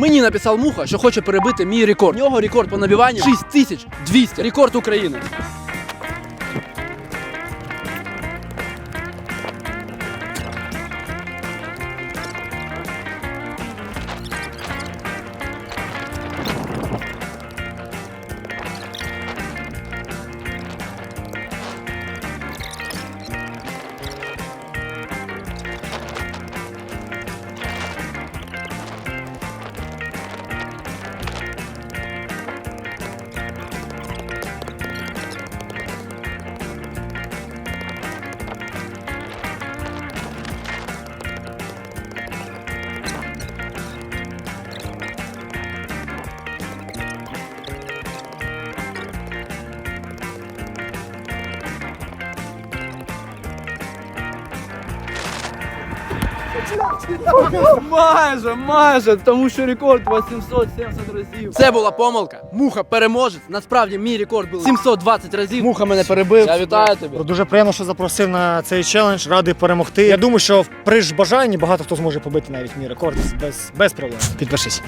Мені написав муха, що хоче перебити мій рекорд. У нього рекорд по набиванню 6200. Рекорд України. Майже, майже, тому що рекорд 870 разів. Це була помилка. Муха переможець. Насправді мій рекорд був 720 разів. Муха мене перебив. Я вітаю тебе. Дуже приємно, що запросив на цей челендж, радий перемогти. Я думаю, що при ж бажанні багато хто зможе побити навіть мій рекорд без, без проблем. Підпишись.